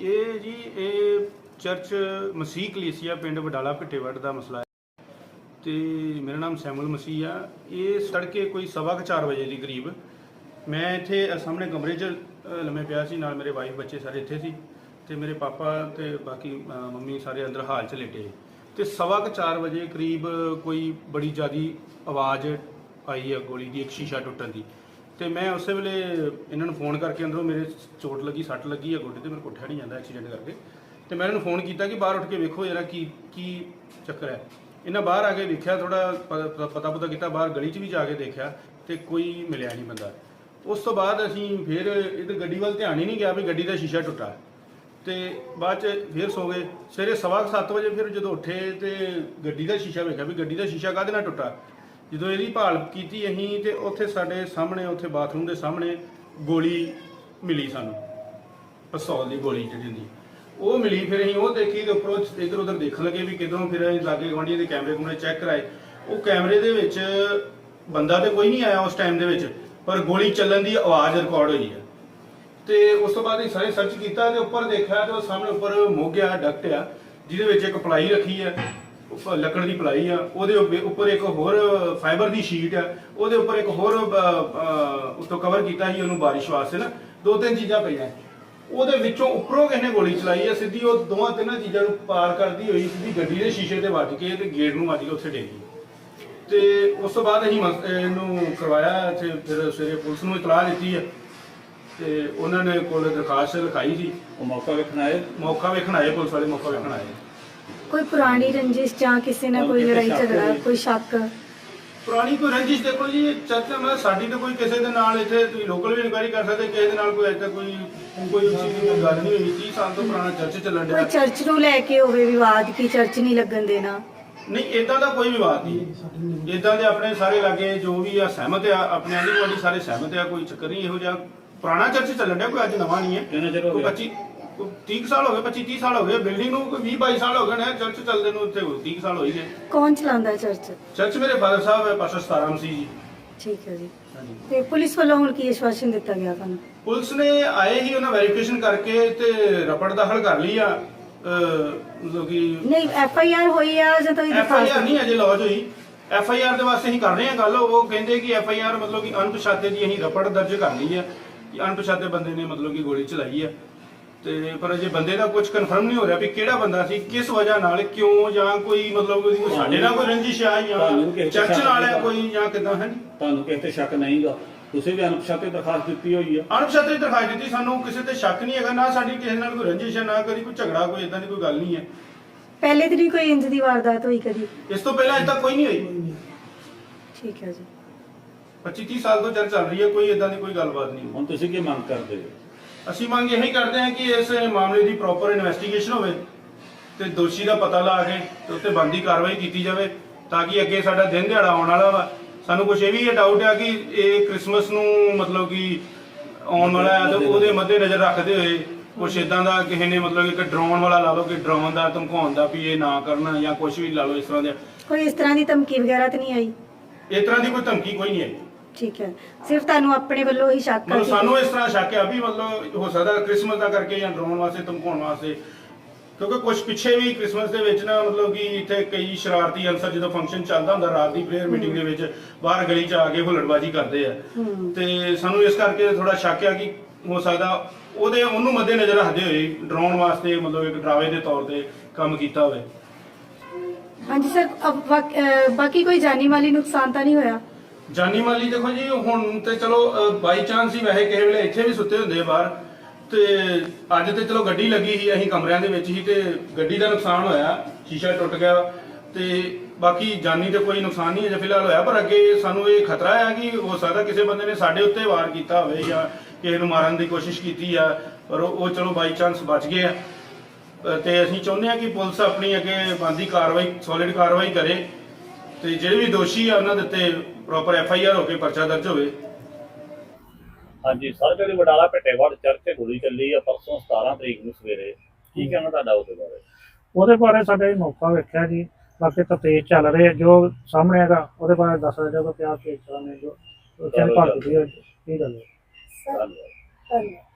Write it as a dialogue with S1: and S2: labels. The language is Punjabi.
S1: ਇਹ ਜੀ, ਇਹ ਚਰਚ ਮਸੀਹ ਕਲੀਸੀਆ ਪਿੰਡ ਵਡਾਲਾ ਭਿੱਟੇਵੜ ਦਾ ਮਸਲਾ ਹੈ। ਤੇ ਮੇਰਾ ਨਾਮ ਸੈਮੂਅਲ ਮਸੀਹ ਆ। ਇਹ ਸੜਕੇ ਕੋਈ ਸਵਾ ਕੁ ਚਾਰ ਵਜੇ ਦੀ ਕਰੀਬ ਮੈਂ ਇੱਥੇ ਸਾਹਮਣੇ ਕਮਰੇ 'ਚ ਲੰਮੇ ਪਿਆ ਸੀ। ਨਾਲ ਮੇਰੇ ਵਾਈਫ ਬੱਚੇ ਸਾਰੇ ਇੱਥੇ ਸੀ ਤੇ ਮੇਰੇ ਪਾਪਾ ਤੇ ਬਾਕੀ ਮੰਮੀ ਸਾਰੇ ਅੰਦਰ ਹਾਲ 'ਚ ਲੇਟੇ ਤੇ ਸਵਾ ਕੁ ਚਾਰ ਵਜੇ ਕਰੀਬ ਕੋਈ ਬੜੀ ਜ਼ਿਆਦੀ ਆਵਾਜ਼ ਆਈ ਹੈ ਗੋਲੀ ਦੀ, ਇੱਕ ਸ਼ੀਸ਼ਾ ਟੁੱਟਣ ਦੀ। ਤੇ ਮੈਂ ਉਸੇ ਵੇਲੇ ਇਹਨਾਂ ਨੂੰ ਫੋਨ ਕਰਕੇ ਅੰਦਰੋਂ ਮੇਰੇ ਚੋਟ ਲੱਗੀ, ਸੱਟ ਲੱਗੀ ਆ ਗੋਡੇ ਤੇ ਮੇਰੇ ਉੱਠਿਆ ਨਹੀਂ ਜਾਂਦਾ ਐਕਸੀਡੈਂਟ ਕਰਕੇ। ਤੇ ਮੈਂ ਇਹਨਾਂ ਨੂੰ ਫੋਨ ਕੀਤਾ ਕਿ ਬਾਹਰ ਉੱਠ ਕੇ ਵੇਖੋ ਜਰਾ ਕੀ ਕੀ ਚੱਕਰ ਹੈ। ਇਹਨਾਂ ਬਾਹਰ ਆ ਕੇ ਵੇਖਿਆ ਥੋੜਾ ਪਤਾ ਪਤਾ ਕੀਤਾ, ਬਾਹਰ ਗਲੀ 'ਚ ਵੀ ਜਾ ਕੇ ਦੇਖਿਆ ਤੇ ਕੋਈ ਮਿਲਿਆ ਨਹੀਂ ਬੰਦਾ। ਉਸ ਤੋਂ ਬਾਅਦ ਅਸੀਂ ਫਿਰ ਇਧਰ ਗੱਡੀ ਵੱਲ ਧਿਆਨ ਹੀ ਨਹੀਂ ਗਿਆ ਵੀ ਗੱਡੀ ਦਾ ਸ਼ੀਸ਼ਾ ਟੁੱਟਾ। ਤੇ ਬਾਅਦ ਚ ਫਿਰ ਸੋ ਗਏ। ਸਵੇਰੇ ਸਵਾ ਕੁ ਸੱਤ ਵਜੇ ਫਿਰ ਜਦੋਂ ਉੱਠੇ ਤੇ ਗੱਡੀ ਦਾ ਸ਼ੀਸ਼ਾ ਵੇਖਿਆ ਵੀ ਗੱਡੀ ਦਾ ਸ਼ੀਸ਼ਾ ਕਾਹਦੇ ਨਾਲ ਟੁੱਟਾ? ਜਦੋਂ ਇਹਦੀ ਭਾਲ ਕੀਤੀ ਅਸੀਂ ਤੇ ਉੱਥੇ ਸਾਡੇ ਸਾਹਮਣੇ, ਉੱਥੇ ਬਾਥਰੂਮ ਦੇ ਸਾਹਮਣੇ ਗੋਲੀ ਮਿਲੀ ਸਾਨੂੰ, ਪਿਸਤੌਲ ਦੀ ਗੋਲੀ ਜਿਹੜੀ ਹੁੰਦੀ। ਉਹ ਮਿਲੀ ਫਿਰ ਅਸੀਂ ਉਹ ਦੇਖੀ ਤੇ ਉੱਪਰੋਂ ਇਧਰ ਉਧਰ ਦੇਖਣ ਲੱਗੇ ਵੀ ਕਿਦੋਂ ਫਿਰ ਅਸੀਂ ਲਾਗੇ ਗਵਾਂਢੀਆਂ ਦੇ ਕੈਮਰੇ ਕੁਮਰੇ ਚੈੱਕ ਕਰਾਏ। ਉਹ ਕੈਮਰੇ ਦੇ ਵਿੱਚ ਬੰਦਾ ਤੇ ਕੋਈ ਨਹੀਂ ਆਇਆ ਉਸ ਟਾਈਮ ਦੇ ਵਿੱਚ, ਪਰ ਗੋਲੀ ਚੱਲਣ ਦੀ ਆਵਾਜ਼ ਰਿਕਾਰਡ ਹੋਈ ਹੈ ਤੇ ਉਸ ਤੋਂ ਬਾਅਦ ਅਸੀਂ ਸਾਰੇ ਸਰਚ ਕੀਤਾ ਤੇ ਉੱਪਰ ਦੇਖਿਆ ਤੇ ਉਹ ਸਾਹਮਣੇ ਉੱਪਰ ਮੋਗਿਆ ਡਕਟ ਆ, ਜਿਹਦੇ ਵਿੱਚ ਇੱਕ ਪਲਾਈ ਰੱਖੀ ਹੈ ਉੱਪਰ ਲੱਕੜ ਦੀ ਪਲਾਈ ਆ ਉਹਦੇ ਉੱਪਰ- ਉੱਪਰ ਇੱਕ ਹੋਰ ਫਾਈਬਰ ਦੀ ਸ਼ੀਟ ਆ ਉਹਦੇ ਉੱਪਰ ਇੱਕ ਹੋਰ ਉੱਤੋਂ ਕਵਰ ਕੀਤਾ ਸੀ ਉਹਨੂੰ ਬਾਰਿਸ਼ ਵਾਸਤੇ ਨਾ ਦੋ ਤਿੰਨ ਚੀਜ਼ਾਂ ਪਈਆਂ। ਉਹਦੇ ਵਿੱਚੋਂ ਉੱਪਰੋਂ ਕਿਸੇ ਨੇ ਗੋਲੀ ਚਲਾਈ ਆ ਸਿੱਧੀ ਉਹ ਦੋਵਾਂ ਤਿੰਨਾਂ ਚੀਜ਼ਾਂ ਨੂੰ ਪਾਰ ਕਰਦੀ ਹੋਈ ਸਿੱਧੀ ਗੱਡੀ ਦੇ ਸ਼ੀਸ਼ੇ ਤੇ ਵੱਜ ਕੇ ਤੇ ਗੇਟ ਨੂੰ ਵੱਜ ਕੇ ਉੱਥੇ ਡੇਗੀ ਤੇ ਉਸ ਤੋਂ ਬਾਅਦ ਅਸੀਂ ਮਸ- ਇਹਨੂੰ ਕਰਵਾਇਆ ਤੇ ਫਿਰ ਸਵੇਰੇ ਪੁਲਿਸ ਨੂੰ ਇਤਲਾਹ ਦਿੱਤੀ ਆ। ਤੇ ਉਹਨਾਂ ਨੇ ਕੋਲ ਦਰਖਾਸਤ ਲਿਖਾਈ ਸੀ।
S2: ਉਹ ਮੌਕਾ ਵੇਖਣ ਆਏ?
S1: ਮੌਕਾ ਵੇਖਣ ਆਏ ਪੁਲਿਸ ਵਾਲੇ ਮੌਕਾ ਵੇਖਣ ਆਏ।
S3: ਕੋਈ ਪੁਰਾਣੀ ਰੰਜਿਸ਼ ਜਾਂ ਕਿਸੇ ਨਾਲ ਕੋਈ ਲੜਾਈ ਝਗੜਾ? ਕੋਈ ਸ਼ੱਕ?
S1: ਪੁਰਾਣੀ ਕੋਈ ਰੰਜਿਸ਼ ਦੇਖੋ ਜੀ ਚਰਚ ਮਤਲਬ ਸਾਡੀ ਤਾਂ ਕੋਈ ਕਿਸੇ ਦੇ ਨਾਲ ਇੱਥੇ ਤੁਸੀਂ ਲੋਕਲ ਵੀ ਇਨਕੁਆਇਰੀ ਕਰ ਸਕਦੇ ਕਿਸੇ ਦੇ ਨਾਲ ਕੋਈ ਅਜੇ ਤੱਕ ਕੋਈ ਕੋਈ ਉਸ ਚੀਜ਼ ਦੀ ਗੱਲ ਨਹੀਂ ਹੋਈ। 30 ਸਾਲ ਤੋਂ ਪੁਰਾਣਾ ਚਰਚ ਚੱਲਣ
S3: ਕੋਈ
S1: ਡਿਆ
S3: ਚਰਚ ਨੂੰ ਲੈ ਕੇ ਹੋਵੇ ਵਿਵਾਦ ਕਿ ਚਰਚ ਨਹੀਂ ਲੱਗਣ ਦੇਣਾ?
S1: ਨਹੀਂ ਇਦਾਂ ਦਾ ਕੋਈ ਵਿਵਾਦ ਨਹੀਂ। ਇਦਾਂ ਦੇ ਆਪਣੇ ਸਾਰੇ ਲਾਗੇ ਜੋ ਵੀ ਆ ਸਹਿਮਤ ਆ ਆਪਣੇ ਆਂਢੀ ਗੁਆਂਢੀ ਸਾਰੇ ਸਹਿਮਤ ਆ ਕੋਈ ਚੱਕਰ ਨਹੀਂ ਇਹੋ ਜਿਹਾ ਪੁਰਾਣਾ ਚਰਚ ਚੱਲਣ ਡਿਆ ਕੋਈ ਅੱਜ ਨਵਾਂ ਨਹੀਂ ਹੈ।
S2: ਕਿੰਨਾ ਚਿਰ ਹੋ
S1: ਕੋਈ
S2: ਗਿਆ?
S1: 25 ਕੋਈ 30 ਕੁ ਸਾਲ ਹੋ ਗਏ 25 30 ਸਾਲ ਹੋ ਗਏ ਬਿਲਡਿੰਗ ਨੂੰ ਕੋਈ 20 22 ਸਾਲ ਹੋ ਗਏ ਨੇ ਚਰਚ ਚੱਲਦੇ ਨੂੰ ਉੱਥੇ 30 ਕੁ ਸਾਲ ਹੋਈ ਗਏ
S3: ਕੌਣ ਚਲਾਉਂਦਾ ਚਰਚ
S1: ਚਰਚ ਮੇਰੇ ਫਾਦਰ ਸਾਹਿਬ ਹੈ ਪਾਸਟਰ ਸਤਾਰਾਮ ਸੀ ਜੀ।
S3: ਠੀਕ ਹੈ ਜੀ।
S1: ਹਾਂਜੀ।
S3: ਤੇ ਪੁਲਿਸ ਵੱਲੋਂ ਹੁਣ ਕੀ ਆਸ਼ਵਾਸਨ ਦਿੱਤਾ ਗਿਆ ਤੁਹਾਨੂੰ?
S1: ਪੁਲਿਸ ਨੇ ਆਏ ਹੀ ਉਹਨਾਂ ਵੈਰੀਫਿਕੇਸ਼ਨ ਕਰਕੇ ਤੇ ਰਪੜ ਦਾਖਲ ਕਰ ਲਈ ਆ। ਅਹ, ਮਤਲਬ ਕਿ
S3: ਨਹੀਂ ਐਫ ਆਈ ਆਰ ਹੋਈ ਆ ਜਾਂ ਤੁਸੀਂ
S1: ਐਫ ਆਈ ਆਰ ਨਹੀਂ ਅਜੇ ਲੌਜ ਹੋਈ। ਐਫ ਆਈ ਆਰ ਦੇ ਵਾਸਤੇ ਅਸੀਂ ਕਰ ਰਹੇ ਹਾਂ ਗੱਲ। ਉਹ ਕਹਿੰਦੇ ਕਿ ਐਫ ਆਈ ਆਰ ਮਤਲਬ ਕਿ ਅਣਪਛਾਤੇ ਦੀ ਅਸੀਂ ਰਪੜ ਦਰਜ ਕਰ ਲਈ ਹੈ ਕਿ ਅਣਪਛਾਤੇ ਬੰਦੇ ਨੇ ਮਤਲਬ ਕਿ ਗੋਲੀ ਚਲਾਈ ਹੈ ਤੇ ਪਰ ਅਜੇ ਬੰਦੇ ਦਾ ਕੁਝ ਕਨਫਰਮ ਨਹੀਂ ਹੋ ਰਿਹਾ ਵੀ ਕਿਹੜਾ ਬੰਦਾ ਸੀ ਕਿਸ ਵਜ੍ਹਾ ਨਾਲ ਕਿਉਂ ਜਾਂ ਕੋਈ ਮਤਲਬ ਉਹਦੀ ਕੋਈ ਸਾਡੇ ਨਾਲ ਕੋਈ ਰੰਜਿਸ਼ ਆ
S2: ਤੁਹਾਨੂੰ
S1: ਜਾਂ
S2: ਕਿਸੇ
S1: ਚਰਚ ਨਾਲ ਹੈ ਕੋਈ ਜਾਂ ਕਿਦਾਂ ਹੈ ਜੀ
S2: ਤੁਹਾਨੂੰ ਕਿਸੇ ਤੇ ਸ਼ੱਕ ਨਹੀਂਗਾ। ਤੁਸੀਂ ਵੀ ਅਣਪਛਾਤੇ ਦਰਖਾਸਤ ਦਿੱਤੀ ਹੋਈ ਆ।
S1: ਅਣਪਛਾਤੇ ਦੀ ਦਿਖਾਈ ਦਿੱਤੀ ਸਾਨੂੰ ਕਿਸੇ ਤੇ ਸ਼ੱਕ ਨਹੀਂ ਹੈਗਾ ਨਾ ਸਾਡੀ ਕਿਸੇ ਨਾਲ ਕੋਈ ਰੰਜਿਸ਼ ਹੈ ਨਾ ਕਦੀ ਕੋਈ ਝਗੜਾ ਕੋਈ ਇਦਾਂ ਦੀ ਕੋਈ ਗੱਲ ਨਹੀਂ ਹੈ।
S3: ਪਹਿਲੇ ਦਿਨ ਹੀ ਕੋਈ ਇੰਜ ਦੀ ਵਾਰਦਾਤ ਹੋਈ ਕਦੀ?
S1: ਇਸ ਤੋਂ ਪਹਿਲਾਂ ਅਜੇ ਤੱਕ ਕੋਈ ਨਹੀਂ ਹੋਈ।
S3: ਠੀਕ ਹੈ ਜੀ।
S1: 25 30 ਸਾਲ ਤੋਂ ਚਰਚ ਚੱਲ ਰਹੀ ਹੈ ਕੋਈ ਇਦਾਂ ਦੀ ਕੋਈ ਗੱਲਬਾਤ ਨਹੀਂ।
S2: ਹੁਣ ਤੁਸੀਂ ਕੀ ਮੰਗ ਕਰਦੇ ਹੋ?
S1: ਅਸੀਂ ਮੰਗ ਇਹੀ ਕਰਦੇ ਹਾਂ ਕਿ ਇਸ ਮਾਮਲੇ ਦੀ ਪ੍ਰੋਪਰ ਇਨਵੈਸਟੀਗੇਸ਼ਨ ਹੋਵੇ ਤੇ ਦੋਸ਼ੀ ਦਾ ਪਤਾ ਲਾ ਕੇ ਤੇ ਉੱਤੇ ਬੰਦੀ ਕਾਰਵਾਈ ਕੀਤੀ ਜਾਵੇ ਤਾਂ ਕਿ ਅੱਗੇ ਸਾਡਾ ਦਿਨ ਦਿਹਾੜਾ ਆਉਣ ਵਾਲਾ ਵਾ। ਸਾਨੂੰ ਕੁਝ ਇਹ ਵੀ ਡਾਊਟ ਆ ਕਿ ਇਹ ਕ੍ਰਿਸਮਸ ਨੂੰ ਮਤਲਬ ਕਿ ਆਉਣ ਵਾਲਾ ਹੈ ਤੇ ਉਹਦੇ ਮੱਦੇ ਨਜ਼ਰ ਰੱਖਦੇ ਹੋਏ ਕੁਛ ਇਦਾਂ ਦਾ ਕਿਸੇ ਨੇ ਮਤਲਬ ਕਿ ਡਰਾਉਣ ਵਾਲਾ ਲਾ ਲਓ ਕਿ ਡਰਾਉਣ ਦਾ ਧਮਕਾਉਣ ਦਾ ਵੀ ਇਹ ਨਾ ਕਰਨਾ ਜਾਂ ਕੁਝ ਵੀ ਲਾ ਲਓ ਇਸ ਤਰ੍ਹਾਂ ਦੇ।
S3: ਕੋਈ ਇਸ ਤਰ੍ਹਾਂ ਦੀ ਧਮਕੀ ਵਗੈਰਾ ਤਾਂ ਨਹੀਂ ਆਈ?
S1: ਇਸ ਤਰ੍ਹਾਂ ਦੀ ਕੋਈ ਧਮਕੀ ਕੋਈ ਨਹੀਂ ਆਈ।
S3: ਠੀਕ ਹੈ। ਸਿਰਫ ਤੁਹਾਨੂੰ ਆਪਣੇ ਵੱਲੋਂ ਹੀ ਸ਼ੱਕ ਆ
S1: ਮਤਲਬ
S3: ਕਿ-
S1: ਸਾਨੂੰ ਇਸ ਤਰ੍ਹਾਂ ਸ਼ੱਕ ਆ ਵੀ ਮਤਲਬ ਹੋ ਸਕਦਾ ਕ੍ਰਿਸਮਸ ਦਾ ਕਰਕੇ ਜਾਂ ਡਰਾਉਣ ਵਾਸਤੇ ਧਮਕਾਉਣ ਵਾਸਤੇ। ਕਿਉਂਕਿ ਕੁਝ ਪਿੱਛੇ ਵੀ ਕ੍ਰਿਸਮਸ ਦੇ ਵਿੱਚ ਨਾ ਮਤਲਬ ਕਿ ਇੱਥੇ ਕਈ ਸ਼ਰਾਰਤੀ ਅਨਸਰ ਜਦੋਂ ਫੰਕਸ਼ਨ ਚੱਲਦਾ ਹੁੰਦਾ ਰਾਤ ਦੀ ਪ੍ਰੇਅਰ ਮੀਟਿੰਗ ਦੇ ਵਿੱਚ ਬਾਹਰ ਗਲੀ 'ਚ ਆ ਕੇ ਹੁੱਲੜਬਾਜੀ ਕਰਦੇ ਆ।
S3: ਹੂੰ।
S1: ਤੇ ਸਾਨੂੰ ਇਸ ਕਰਕੇ ਥੋੜਾ ਸ਼ੱਕ ਆ ਕਿ ਹੋ ਸਕਦਾ ਉਹਦੇ ਉਹਨੂੰ ਮੱਦੇ ਨਜ਼ਰ ਰੱਖਦੇ ਹੋਏ ਡਰਾਉਣ ਵਾਸਤੇ ਮਤਲਬ ਇੱਕ ਡਰਾਵੇ ਦੇ ਤੌਰ ਤੇ ਕੰਮ ਕੀਤਾ ਹੋਵੇ।
S3: ਹਾਂਜੀ ਸਰ ਅਬ ਬਾਕ- ਅਹ ਬਾਕੀ ਕੋਈ ਜਾਨੀ ਮਾਲੀ ਨੁਕਸਾਨ ਤਾਂ ਨਹੀਂ ਹੋਇਆ?
S1: ਜਾਨੀ ਮਾਲੀ ਦੇਖੋ ਜੀ, ਹੁਣ ਤੇ ਚਲੋ ਬਾਈ ਚਾਂਸ ਹੀ ਵੈਸੇ ਕਿਸੇ ਵੇਲੇ ਇੱਥੇ ਵੀ ਸੁੱਤੇ ਹੁੰਦੇ ਆ ਬਾਹਰ। ਤੇ ਅੱਜ ਤੇ ਚਲੋ ਗੱਡੀ ਲੱਗੀ ਸੀ ਅਸੀਂ ਕਮਰਿਆਂ ਦੇ ਵਿੱਚ ਹੀ ਤੇ ਗੱਡੀ ਦਾ ਨੁਕਸਾਨ ਹੋਇਆ, ਸ਼ੀਸ਼ਾ ਟੁੱਟ ਗਿਆ। ਤੇ ਬਾਕੀ ਜਾਨੀ ਤੇ ਕੋਈ ਨੁਕਸਾਨ ਨਹੀਂ ਅਜੇ ਫਿਲਹਾਲ ਹੋਇਆ, ਪਰ ਅੱਗੇ ਸਾਨੂੰ ਇਹ ਖਤਰਾ ਹੈ ਕਿ ਹੋ ਸਕਦਾ ਕਿਸੇ ਬੰਦੇ ਨੇ ਸਾਡੇ ਉੱਤੇ ਵਾਰ ਕੀਤਾ ਹੋਵੇ ਜਾਂ ਕਿਸੇ ਨੂੰ ਮਾਰਨ ਦੀ ਕੋਸ਼ਿਸ਼ ਕੀਤੀ ਆ, ਪਰ ਉਹ ਚਲੋ ਬਾਈ ਚਾਂਸ ਬਚ ਗਏ ਆ। ਤੇ ਅਸੀਂ ਚਾਹੁੰਦੇ ਹਾਂ ਕਿ ਪੁਲਿਸ ਆਪਣੀ ਅੱਗੇ ਬੰਦੀ ਕਾਰਵਾਈ ਸੋਲਿਡ ਕਾਰਵਾਈ ਕਰੇ। ਤੇ ਜਿਹੜੇ ਵੀ ਦੋਸ਼ੀ ਆ ਉਹਨਾਂ ਦੇ ਉੱਤੇ ਪ੍ਰੋਪਰ ਐਫ ਆਈ ਆਰ ਹੋ ਕੇ ਪਰਚਾ ਦਰਜ ਹੋਵੇ।
S2: ਹਾਂਜੀ ਸਰ ਜਿਹੜੀ ਵਡਾਲਾ ਭਿੱਟੇਵੜ ਚਰਚ ਤੇ ਗੋਲੀ ਚੱਲੀ ਆ ਪਰਸੋਂ 17 ਤਰੀਕ ਨੂੰ ਸਵੇਰੇ ਕੀ ਕਹਿਣਾ ਤੁਹਾਡਾ ਉਹਦੇ ਬਾਰੇ?
S4: ਉਹਦੇ ਬਾਰੇ ਸਾਡੇ ਮੌਕਾ ਵੇਖਿਆ ਜੀ ਬਾਕੀ ਤਾਂ ਤੇਜ਼ ਚੱਲ ਰਹੇ ਆ, ਜੋ ਸਾਹਮਣੇ ਹੈਗਾ ਉਹਦੇ ਬਾਰੇ ਦੱਸ ਦਿਓ ਕਿ ਕਿਆ ਕੇਸ ਚੱਲਣੇ ਜੋ ਉਹ ਚੱਲ ਭੱਜ ਗਈ ਇਹ ਗੱਲ ਹੈ।
S2: ਧੰਨਵਾਦ।
S3: ਧੰਨਵਾਦ।